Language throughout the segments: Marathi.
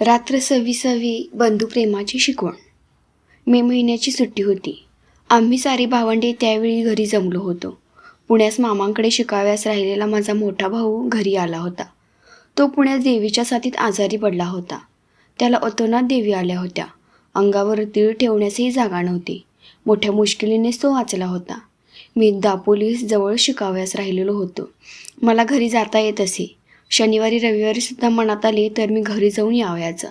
रात्र सव्वीसावी बंधुप्रेमाची शिकवण. मे महिन्याची सुट्टी होती. आम्ही सारी भावंडे त्यावेळी घरी जमलो होतो. पुण्यास मामांकडे शिकाव्यास राहिलेला माझा मोठा भाऊ घरी आला होता. तो पुण्यात देवीच्या साथीत आजारी पडला होता. त्याला अतोनात देवी आल्या होत्या. अंगावर तीळ ठेवण्यासही जागा नव्हती. मोठ्या मुश्किलीनेच तो वाचला होता. मी दापोलीस जवळ शिकाव्यास राहिलेलो होतो. मला घरी जाता येत असे. शनिवारी रविवारीसुद्धा मनात आले तर मी घरी जाऊन यावयाचं.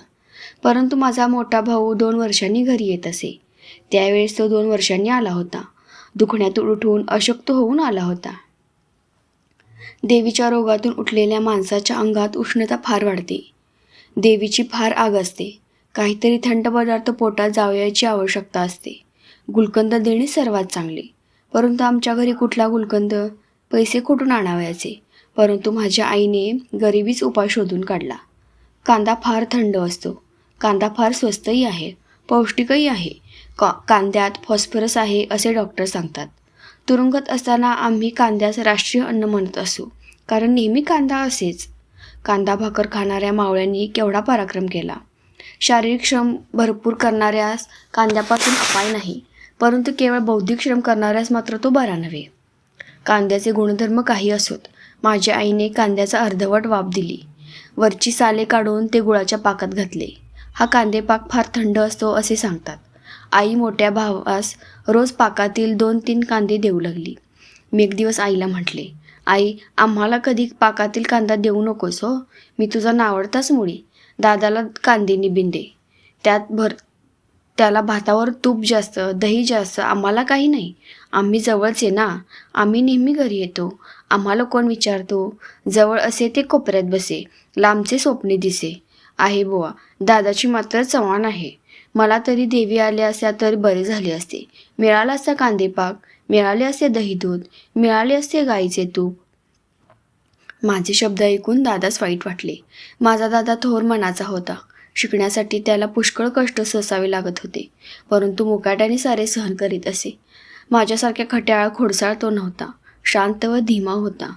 परंतु माझा मोठा भाऊ दोन वर्षांनी घरी येत असे. त्यावेळेस तो दोन वर्षांनी आला होता. दुखण्यातून उठून अशक्त होऊन आला होता. देवीच्या रोगातून उठलेल्या माणसाच्या अंगात उष्णता फार वाढते. देवीची फार आग असते. काहीतरी थंड पदार्थ पोटात जावयाची आवश्यकता असते. गुलकंद देणे सर्वात चांगले. परंतु आमच्या घरी कुठला गुलकंद? पैसे कुठून आणावयाचे? परंतु माझ्या आईने गरिबीच उपाय शोधून काढला. कांदा फार थंड असतो. कांदा फार स्वस्तही आहे. पौष्टिकही आहे. का कांद्यात फॉस्फरस आहे असे डॉक्टर सांगतात. तुरुंगात असताना आम्ही कांद्यास राष्ट्रीय अन्न म्हणत असू कारण नेहमी कांदा असेच. कांदा भाकर खाणाऱ्या मावळ्यांनी केवढा पराक्रम केला. शारीरिक श्रम भरपूर करणाऱ्यास कांद्यापासून अपाय नाही परंतु केवळ बौद्धिक श्रम करणाऱ्यास मात्र तो बरा नव्हे. कांद्याचे गुणधर्म काही असोत. माझ्या आईने कांद्याचा अर्धवट वाफ दिली. वरची साले काढून ते गुळाच्या पाकात घातले. हा कांदेपाक फार थंड असतो असे सांगतात. आई मोठ्या भावास रोज पाकातील दोन तीन कांदे देऊ लागली. मी एक दिवस आईला म्हटले आई आम्हाला कधी पाकातील कांदा देऊ नकोस हो. मी तुझा नावडताच मुळी. दादाला कांदे निबिंदे त्यात भर त्याला भातावर तूप जास्त दही जास्त आम्हाला काही नाही. आम्ही जवळच आहे ना. आम्ही नेहमी घरी येतो. आम्हाला कोण विचारतो? जवळ असे ते कोपऱ्यात बसे. लांबचे स्वप्ने दिसे. आहे बुवा दादाची मात्र चव्हाण आहे. मला तरी देवी आल्या असत्या तर बरे झाले असते. मिळाला असता कांदेपाक मिळाले असते दही दूध मिळाले असते गाईचे तूप. माझे शब्द ऐकून दादास वाईट वाटले. माझा दादा थोर मनाचा होता. शिकण्यासाठी त्याला पुष्कळ कष्ट सोसावे लागत होते. परंतु मुकाट्याने सारे सहन करीत असे. माझ्यासारख्या खट्याळा खोडसाळ तो नव्हता. शांत व धीमा होता.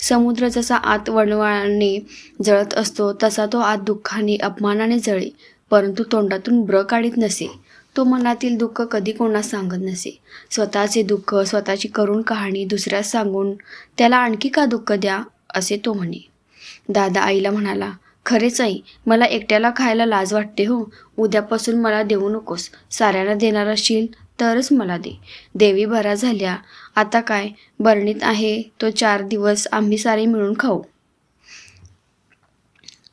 समुद्र जसा आत वणवळाने जळत असतो तसा तो आत दुःखाने अपमानाने जळे परंतु तोंडातून ब्र काढीत नसे. तो मनातील दुःख कधी कोणास सांगत नसे. स्वतःचे दुःख स्वतःची करुण कहाणी दुसऱ्यास सांगून त्याला आणखी का दुःख द्या असे तो म्हणे. दादा आईला म्हणाला खरेच आई मला एकट्याला खायला लाज वाटते हो. उद्यापासून मला देऊ नकोस. साऱ्यांना देणार असशील तरच मला दे. देवी बरा झाल्या. आता काय? बरणीत आहे. तो चार दिवस आम्ही सारे मिळून खाऊ.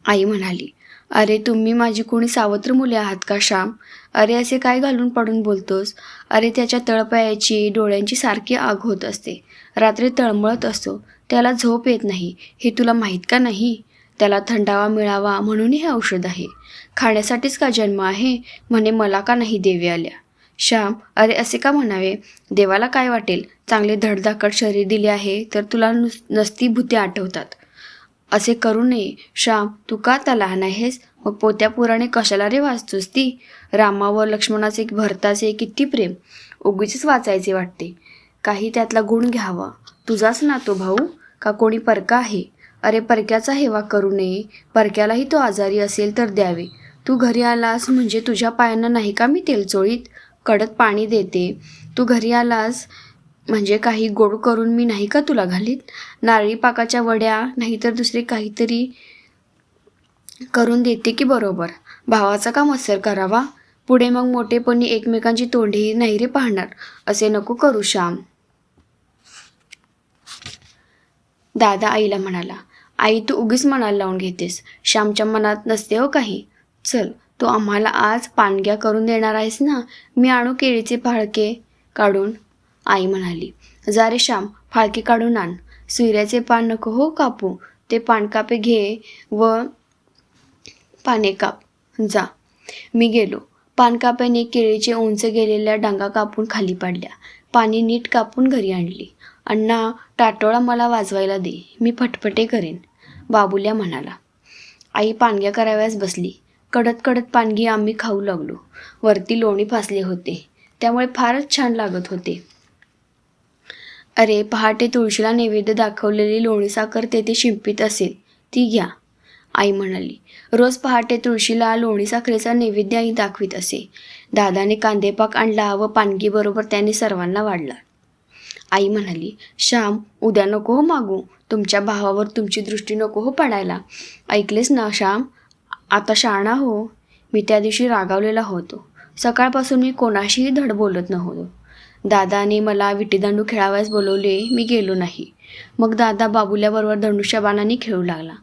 आई म्हणाली अरे तुम्ही माझी कोणी सावत्र मुले आहात का श्याम? अरे असे काय घालून पडून बोलतोस? अरे त्याच्या तळपायाची डोळ्यांची सारखी आग होत असते. रात्री तळमळत असतो. त्याला झोप येत नाही. हे तुला माहीत का नाही? त्याला थंडावा मिळावा म्हणून हे औषध आहे. खाण्यासाठीच का जन्म आहे? म्हणे मला का नाही देवी आल्या. श्याम अरे असे का म्हणावे? देवाला काय वाटेल? चांगले धडधाकट शरीर दिले आहे तर तुला नुस नसती भूते आठवतात. असे करू नये. श्याम तू का आता लहान आहेस? मग पोत्या पुराणे कशाला रे वाचतोस ती? रामावर लक्ष्मणाचे भरताचे किती प्रेम. उगीचच वाचायचे वाटते. काही त्यातला गुण घ्यावा. तुझाच ना तो भाऊ? का कोणी परका आहे? अरे परक्याचा हेवा करू नये. परक्यालाही तो आजारी असेल तर द्यावे. तू घरी आलास म्हणजे तुझ्या पायांना नाही का मी तेलचोळीत कडत पाणी देते. तू घरी आलास म्हणजे काही गोड करून मी नाही का तुला घालीत? नारळी पाकाच्या वड्या नाहीतर दुसरे काहीतरी करून देते की बरोबर? भावाचा का मत्सर करावा. पुढे मग मोठेपणी एकमेकांची तोंडीही नाही रे पाहणार. असे नको करू श्याम. दादा आईला म्हणाला आई तू उगीच मनाला लावून घेतेस. श्यामच्या मनात नसते हो काही. चल तू आम्हाला आज पानग्या करून देणार आहेस ना? मी आणू केळीचे फाळके काढून. आई म्हणाली जा रे श्याम फाळके काढून आण. सुऱ्याचे पान नको हो कापू. ते पानकापे घे व पाने काप. जा. मी गेलो. पानकाप्याने केळीचे उंच गेलेल्या डांगा कापून खाली पाडल्या. पाणी नीट कापून घरी आणली. अण्णा टाटोळा मला वाजवायला दे. मी फटफटे करेन. बाबुल्या म्हणाला. आई पानग्या कराव्यास बसली. कडत कडत पानगी आम्ही खाऊ लागलो. वरती लोणी फासले होते. त्यामुळे फारच छान लागत होते. अरे पहाटे तुळशीला नैवेद्य दाखवलेली लोणी साखर तेथे शिंपित असेल. ती घ्या. आई म्हणाली रोज पहाटे तुळशीला लोणी साखरेचा नैवेद्य आई दाखवीत असे. दादाने कांदेपाक आणला व पानगीबरोबर त्याने सर्वांना वाढला. आई म्हणाली श्याम उद्या नको हो मागू. तुमच्या भावावर तुमची दृष्टी नको हो पडायला. ऐकलेस ना श्याम? आता शाळा हो मी त्या दिवशी रागावलेला होतो. सकाळपासून मी कोणाशीही धड बोलत नव्हतो. दादाने मला विटीदांडू खेळावयास बोलवले मी गेलो नाही. मग दादा बाबुल्याबरोबर धनुष्यबाणाने खेळू लागला.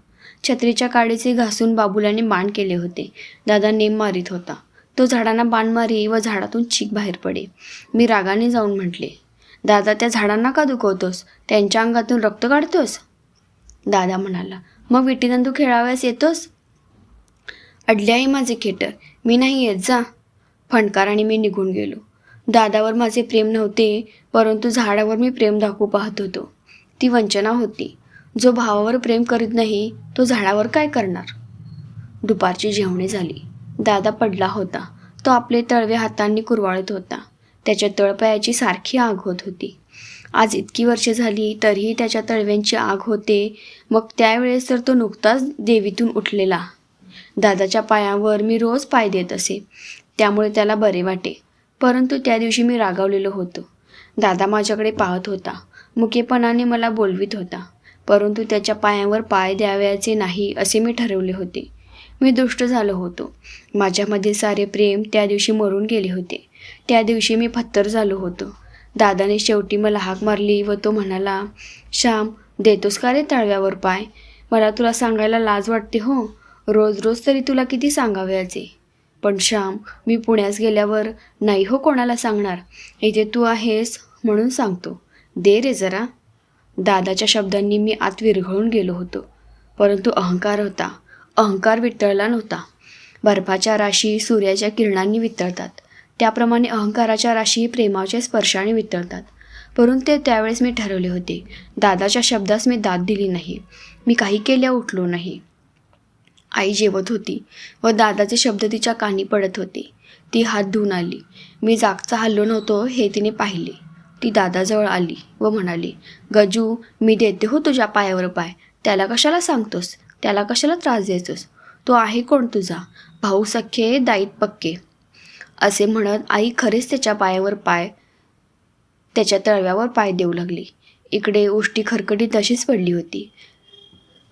छत्रीच्या काडीचे घासून बाबुल्याने बाण केले होते. दादा नेम मारीत होता. तो झाडांना बाण मारी व झाडातून चीक बाहेर पडे. मी रागाने जाऊन म्हटले दादा त्या झाडांना का दुखवतोस? त्यांच्या अंगातून रक्त काढतोस? दादा म्हणाला मग विटीदांडू खेळावयास येतोस? अडले आहे माझे खेटर मी नाही येत जा. फणकाराने मी निघून गेलो. दादावर माझे प्रेम नव्हते परंतु झाडावर मी प्रेम दाखवू पाहत होतो. ती वंचना होती. जो भावावर प्रेम करीत नाही तो झाडावर काय करणार? दुपारची जेवणे झाली. दादा पडला होता. तो आपले तळवे हातांनी कुरवाळत होता. त्याच्या तळपायाची सारखी आग होत होती. आज इतकी वर्षे झाली तरीही त्याच्या तळव्यांची आग होते. मग त्यावेळेस तर तो नुकताच देवीतून उठलेला. दादाच्या पायावर मी रोज पाय देत असे. त्यामुळे त्याला बरे वाटे. परंतु त्या दिवशी मी रागावलेलो होतो. दादा माझ्याकडे पाहत होता. मुकेपणाने मला बोलवित होता. परंतु त्याच्या पायावर पाय द्यावयाचे नाही असे मी ठरवले होते. मी दुष्ट झालो होतो. माझ्यामधील सारे प्रेम त्या दिवशी मरून गेले होते. त्या दिवशी मी फत्तर झालो होतो. दादाने शेवटी मला हाक मारली व तो म्हणाला श्याम देतोस का रे तळव्यावर पाय? मला तुला सांगायला लाज वाटते हो. रोज रोज तरी तुला किती सांगावयाचे पण श्याम मी पुण्यास गेल्यावर नाही हो कोणाला सांगणार. इथे तू आहेस म्हणून सांगतो. दे रे जरा. दादाच्या शब्दांनी मी आत विरघळून गेलो होतो. परंतु अहंकार होता. अहंकार वितळला नव्हता. बर्फाच्या राशी सूर्याच्या किरणांनी वितळतात. त्याप्रमाणे अहंकाराच्या राशी प्रेमाच्या स्पर्शाने वितळतात. परंतु ते त्यावेळेस मी ठरवले होते. दादाच्या शब्दास मी दाद दिली नाही. मी काही केल्या उठलो नाही. आई जेवत होती व दादाचे शब्द तिच्या कानी पडत होते. ती हात धुवून आली. मी जागचा हल्लो नव्हतो हे तिने पाहिले. ती दादाजवळ आली व म्हणाली गजू मी देते हो तुझ्या पायावर पाय. त्याला कशाला सांगतोस? त्याला कशाला त्रास द्यायचोस? तो आहे कोण तुझा? भाऊ सख्खे दाईत पक्के. असे म्हणत आई खरेच त्याच्या पायावर पाय त्याच्या तळव्यावर पाय देऊ लागली. इकडे उष्टी खरकटी तशीच पडली होती.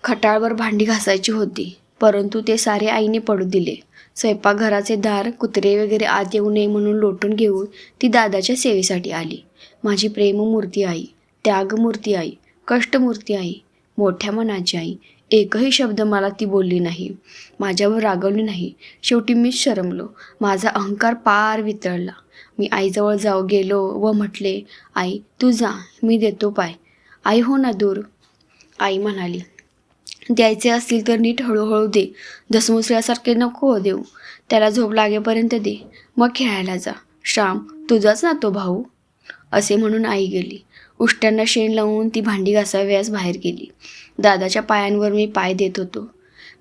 खटाळवर भांडी घासायची होती. परंतु ते सारे आईने पडू दिले. स्वयंपाकघराचे दार कुत्रे वगैरे आत येऊ नये म्हणून लोटून घेऊन ती दादाच्या सेवेसाठी आली. माझी प्रेममूर्ती आई त्यागमूर्ती आई कष्टमूर्ती आई मोठ्या मनाची आई एकही शब्द मला ती बोलली नाही माझ्यावर रागवली नाही. शेवटी मीच शरमलो. माझा अहंकार पार वितळला. मी आईजवळ जाऊ गेलो व म्हटले आई तू जा मी देतो पाय. आई हो ना दूर. आई म्हणाली द्यायचे असतील तर नीट हळूहळू दे. धसमुसल्यासारखे नको हो देऊ. त्याला झोप लागेपर्यंत दे. मग खेळायला जा. श्याम तुझाच ना तो भाऊ. असे म्हणून आई गेली. उष्ट्यांना शेण लावून ती भांडी घासाव्यास बाहेर गेली. दादाच्या पायांवर मी पाय देत होतो.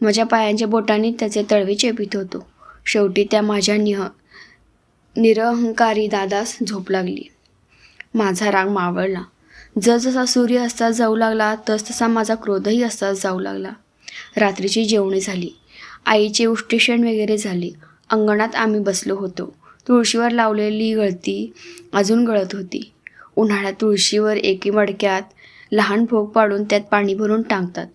माझ्या पायांच्या बोटाने त्याचे तळवे चेपित होतो. शेवटी त्या माझ्या निह निरहंकारी दादास झोप लागली. माझा राग मावळला. जसजसा सूर्य अस्तात जाऊ लागला तसतसा माझा क्रोधही अस्तात जाऊ लागला. रात्रीची जेवणे झाली. आईचे उष्टीषण वगैरे झाले. अंगणात आम्ही बसलो होतो. तुळशीवर लावलेली गळती अजून गळत होती. उन्हाळ्यात तुळशीवर एके मडक्यात लहान भोग पाडून त्यात पाणी भरून टांगतात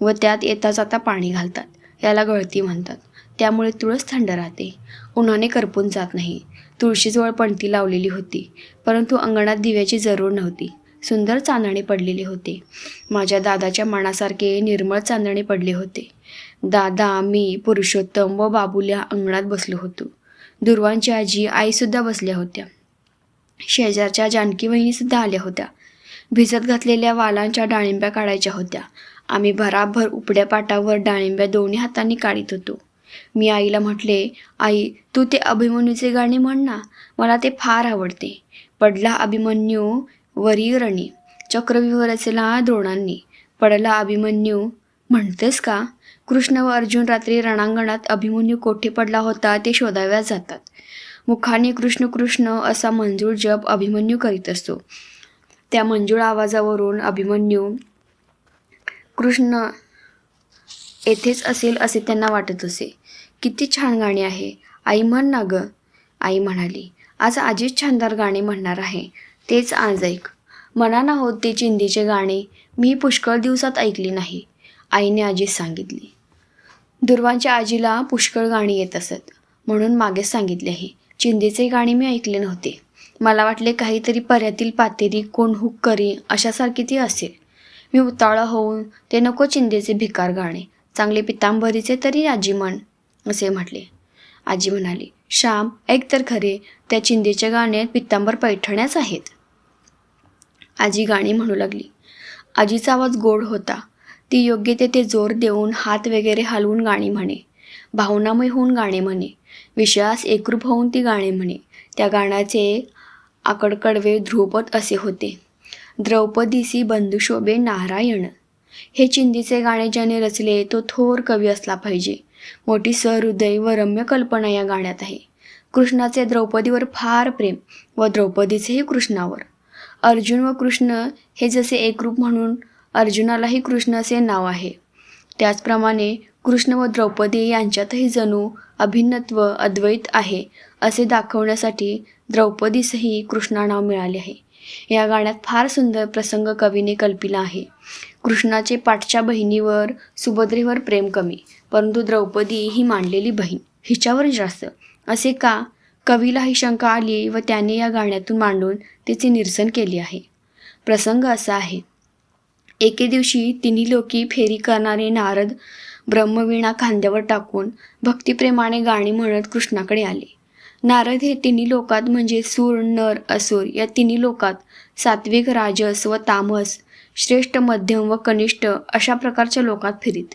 व त्यात येता जाता पाणी घालतात. याला गळती म्हणतात. त्यामुळे तुळस थंड राहते. उन्हाने करपून जात नाही. तुळशीजवळ पणती लावलेली होती परंतु अंगणात दिव्याची जरूर नव्हती. सुंदर चांदणे पडलेले होते. माझ्या दादाच्या मनासारखे निर्मळ चांदणे पडले होते. दादा मी पुरुषोत्तम व बाबूल्या अंगणात बसलो होतो. दुर्वांची आजी आईसुद्धा बसल्या होत्या. शेजारच्या जानकी वहिनीसुद्धा आल्या होत्या. भिजत घातलेल्या वालांच्या डाळिंब्या काढायच्या होत्या. आम्ही भराभर उपड्या पाटावर डाळिंब्या दोन्ही हातांनी काढीत होतो. मी आईला म्हटले आई तू ते अभिमन्यूचे गाणे म्हण ना. मला ते फार आवडते. पडला अभिमन्यू वरी रणी. चक्रव्यूह रचला द्रोणांनी पडला अभिमन्यू. म्हणतेस का? कृष्ण व अर्जुन रात्री रणांगणात अभिमन्यू कोठे पडला होता ते शोधाव्या जातात. मुखाने कृष्ण कृष्ण असा मंजूळ जप अभिमन्यू करीत असतो. त्या मंजूळ आवाजावरून अभिमन्यू कृष्ण येथेच असेल असे त्यांना वाटत असे. किती छान गाणी आहे. आई म्हण ना गं. आई म्हणाली आज आजीच छानदार गाणे म्हणणार आहे. तेच आज ऐक. म्हणा ना होत ते चिंदीचे गाणे मी पुष्कळ दिवसात ऐकली नाही आईने आजीस सांगितली. दुर्वांच्या आजीला पुष्कळ गाणी येत असत म्हणून मागेच सांगितले आहे चिंधीचे गाणे मी ऐकले नव्हते. मला वाटले काहीतरी पर्यातील पातेरी कोण हुक करी अशासारखी ती असेल. मी उताळा होऊन ते नको चिंदेचे भिकार गाणे चांगले पितांबरीचे तरी आजी म्हण असे म्हटले. आजी म्हणाली श्याम ऐक तर खरे त्या चिंदेच्या गाण्यात पित्तांबर पैठण्याच आहेत. आजी गाणी म्हणू लागली. आजीचा आवाज गोड होता. ती योग्य तेथे जोर देऊन हात वगैरे हलवून गाणी म्हणे. भावनामय होऊन गाणे म्हणे. विषयास एकरूप होऊन ती गाणे म्हणे. त्या गाण्याचे आकडकडवे ध्रुवपद असे होते. द्रौपदीसी बंधुशोभे नारायण. हे चिंदीचे गाणे ज्याने रचले तो थोर कवी असला पाहिजे. मोठी सहृदय व रम्य कल्पना या गाण्यात आहे. कृष्णाचे द्रौपदीवर फार प्रेम व द्रौपदीचेही कृष्णावर. अर्जुन व कृष्ण हे जसे एकरूप म्हणून अर्जुनालाही कृष्ण असे नाव आहे. त्याचप्रमाणे कृष्ण व द्रौपदी यांच्यातही जणू अभिन्नत्व अद्वैत आहे असे दाखवण्यासाठी द्रौपदीसही कृष्णा नाव मिळाले आहे. या गाण्यात फार सुंदर प्रसंग कवीने कल्पिला आहे. कृष्णाचे पाठच्या बहिणीवर सुभद्रेवर प्रेम कमी परंतु द्रौपदी ही मांडलेली बहीण हिच्यावर जास्त असे का? कवीला ही शंका आली व त्याने या गाण्यातून मांडून तिचे निरसन केले आहे. प्रसंग असा आहे. एके दिवशी तिन्ही लोकी फेरी करणारे नारद ब्रह्मवीणा खांद्यावर टाकून भक्तिप्रेमाने गाणी म्हणत कृष्णाकडे आले. नारद हे तिन्ही लोकात म्हणजे सूर नर असुर या तिन्ही लोकात सात्विक राजस व तामस श्रेष्ठ मध्यम व कनिष्ठ अशा प्रकारच्या लोकात फिरीत.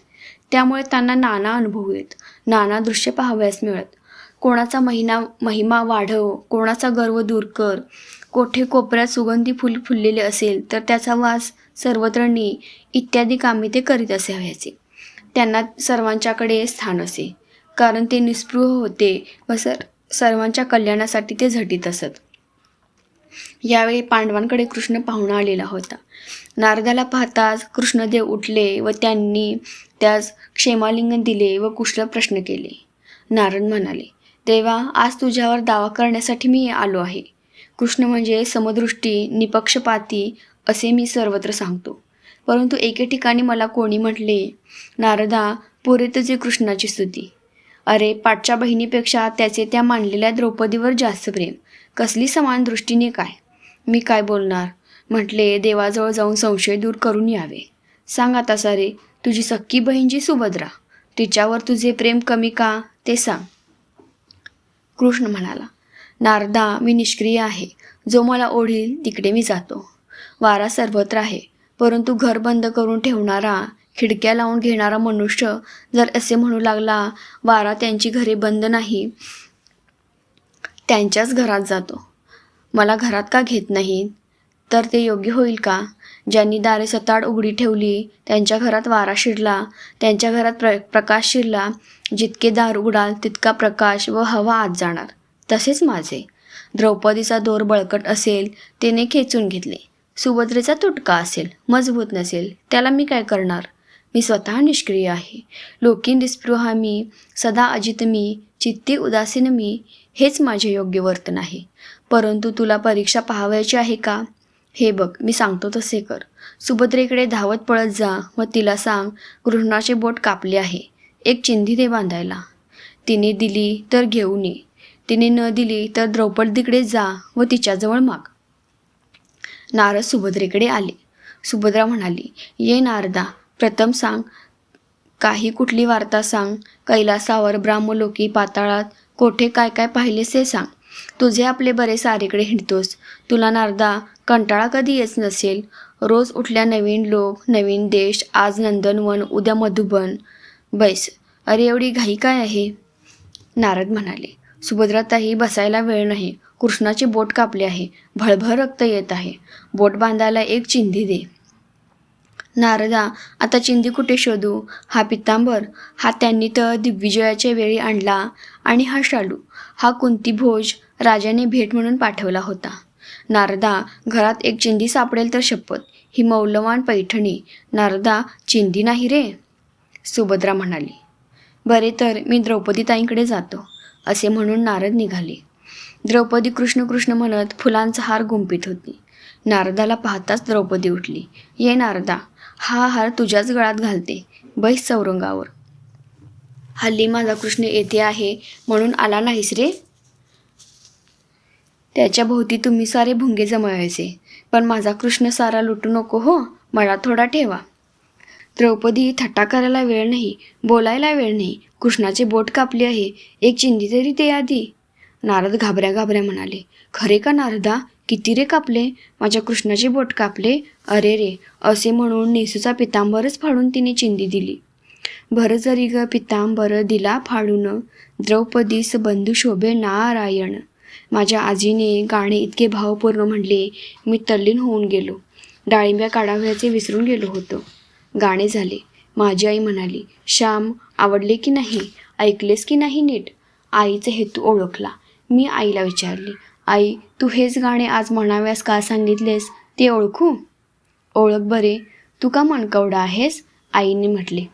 त्यामुळे त्यांना नाना अनुभव येत नाना दृश्य पाहावयास मिळत. कोणाचा महिना महिमा वाढव कोणाचा गर्व दूर कर. कोठे कोपऱ्यात सुगंधी फुल फुललेले असेल तर त्याचा वास सर्वत्र ने इत्यादी कामे ते करीत असे त्यांना सर्वांच्याकडे स्थान असे. कारण ते निस्पृह होते व सर सर्वांच्या कल्याणासाठी ते झटीत असत. यावेळी पांडवांकडे कृष्ण पाहुणा आलेला होता. नारदाला पाहताच कृष्णदेव उठले व त्यांनी त्यास क्षेमालिंगन दिले व कुशल प्रश्न केले. नारद म्हणाले देवा आज तुझ्यावर दावा करण्यासाठी मी आलो आहे. कृष्ण म्हणजे समदृष्टी निपक्षपाती असे मी सर्वत्र सांगतो. परंतु एके ठिकाणी मला कोणी म्हटले नारदा पुरे तुझे कृष्णाची स्तुती. अरे पाठच्या बहिणीपेक्षा त्याचे त्या मांडलेल्या द्रौपदीवर जास्त प्रेम. कसली समान दृष्टीने काय? मी काय बोलणार? म्हटले देवाजवळ जाऊन संशय दूर करून यावे. सांग आता सारे तुझी सक्की बहीण जी सुभद्रा. तिच्यावर तुझे प्रेम कमी का? ते सांग. कृष्ण म्हणाला नारदा मी निष्क्रिय आहे. जो मला ओढील तिकडे मी जातो. वारा सर्वत्र आहे. परंतु घर बंद करून ठेवणारा खिडक्या लावून घेणारा मनुष्य जर असे म्हणू लागला वारा त्यांची घरे बंद नाही त्यांच्याच घरात जातो. मला घरात का घेत नाही तर ते योग्य होईल का? ज्यांनी दारे सताड उघडी ठेवली त्यांच्या घरात वारा शिरला त्यांच्या घरात प्र प्रकाश शिरला जितके दार उघडाल तितका प्रकाश व हवा आत जाणार. तसेच माझे. द्रौपदीचा दोर बळकट असेल तिने खेचून घेतले. सुभद्रेचा तुटका असेल मजबूत नसेल त्याला मी काय करणार? मी स्वतः निष्क्रिय आहे. लोकीन निस्पृहा मी सदा अजित मी चित्ती उदासीन मी हेच माझे योग्य वर्तन आहे. परंतु तुला परीक्षा पाहावयाची आहे का? हे बघ मी सांगतो तसे कर. सुभद्रेकडे धावत पळत जा व तिला सांग गृहणाचे बोट कापले आहे. एक चिंधी दे बांधायला. तिने दिली तर घेऊन ये. तिने न दिली तर द्रौपदीकडे जा व तिच्याजवळ माग. नारद सुभद्रेकडे आले. सुभद्रा म्हणाली ये नारदा प्रथम सांग काही कुठली वार्ता सांग. कैलासावर ब्राह्मलोकी पाताळात कोठे काय काय पाहिलेस हे सांग. तुझे आपले बरे सारीकडे हिंडतोस. तुला नारदा कंटाळा कधी येत नसेल? रोज उठल्या नवीन लोक नवीन देश आज नंदनवन उद्या मधुबन. बैस. अरे एवढी घाई काय आहे? नारद म्हणाले. सुभद्राताही बसायला वेळ नाही. कृष्णाचे बोट कापले आहे. भळभळ रक्त येत आहे. बोट बांधायला एक चिंधी दे. नारदा आता चिंधी कुठे शोधू? हा पितांबर हा त्यांनी तर दिग्विजयाच्या वेळी आणला आणि हा शालू हा कुंती भोज राजाने भेट म्हणून पाठवला होता. नारदा घरात एक चिंधी सापडेल तर शपथ. ही मौल्यवान पैठणी. नारदा चिंधी नाही रे. सुभद्रा म्हणाली बरे तर मी द्रौपदीताईंकडे जातो. असे म्हणून नारद निघाले. द्रौपदी कृष्ण कृष्ण म्हणत फुलांचा हार गुंपित होती. नारदाला पाहताच द्रौपदी उठली ये नारदा हा हार तुझ्याच गळ्यात घालते. बैस चौरंगावर. हल्ली माझा कृष्ण येथे आहे म्हणून आला नाहीस रे. त्याच्या भोवती तुम्ही सारे भुंगे जमावायचे पण माझा कृष्ण सारा लुटू नको हो मला थोडा ठेवा. द्रौपदी थट्टा करायला वेळ नाही बोलायला वेळ नाही. कृष्णाचे बोट कापले आहे. एक चिंधी तरी ते आधी. नारद घाबऱ्या घाबऱ्या म्हणाले खरे का नारदा? किती रे कापले? माझ्या कृष्णाचे बोट कापले? अरे रे असे म्हणून नेसूचा पितांबरच फाडून तिने चिंधी दिली. भर जरी ग पितांबर दिला फाडून. द्रौपदीस बंधू शोभे नारायण. माझ्या आजीने गाणे इतके भावपूर्ण म्हणले मी तल्लीन होऊन गेलो. डाळिंब्या काढावयाचे विसरून गेलो होतो. गाणे झाले. माझी आई म्हणाली श्याम आवडले की नाही? ऐकलेस की नाही नीट? आईचा हेतू ओळखला. मी आईला विचारले आई तू हेच गाणे आज म्हणाव्यास का सांगितलेस? ते ओळखू? ओळख बरे. तू का मनकवडा आहेस? आईने म्हटले.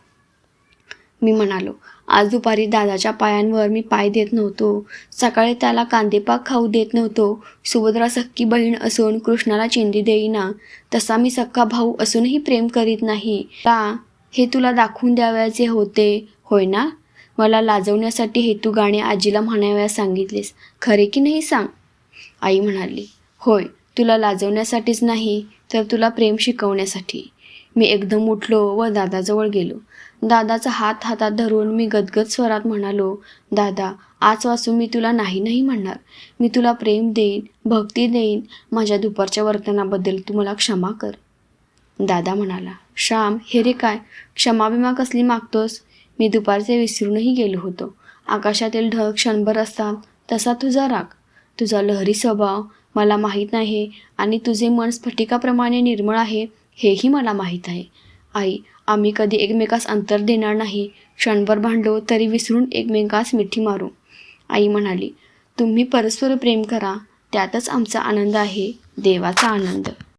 मी म्हणालो आज दुपारी दादाच्या पायांवर मी पाय देत नव्हतो. सकाळी त्याला कांदेपाक खाऊ देत नव्हतो. सुभद्रा सक्की बहीण असून कृष्णाला चिंदी देईना. तसा मी सक्का भाऊ असूनही प्रेम करीत नाही. का हे तुला दाखवून द्यावयाचे होते. होय ना? मला लाजवण्यासाठी हे तू गाणे आजीला म्हणाव्यास सांगितलेस. खरे की नाही सांग? आई म्हणाली होय तुला लाजवण्यासाठीच नाही तर तुला प्रेम शिकवण्यासाठी. मी एकदम उठलो व दादाजवळ गेलो. दादाचा हात हातात धरून मी गदगद स्वरात म्हणालो दादा आजपासून मी तुला नाही नाही म्हणणार. मी तुला प्रेम देईन भक्ती देईन. माझ्या दुपारच्या वर्तनाबद्दल तू मला क्षमा कर. दादा म्हणाला श्याम हे रे काय? क्षमाभिमा कसली मागतोस? मी दुपारचे विसरूनही गेलो होतो. आकाशातील ढग क्षणभर असतात तसा तुझा राग. तुझा लहरी स्वभाव मला माहीत नाही आणि तुझे मन स्फटिकाप्रमाणे निर्मळ आहे हेही मला माहीत आहे. आई आम्ही कधी एकमेकास अंतर देणार नाही. क्षणभर भांडलो तरी विसरून एकमेकास मिठी मारू. आई म्हणाली तुम्ही परस्पर प्रेम करा. त्यातच आमचा आनंद आहे. देवाचा आनंद.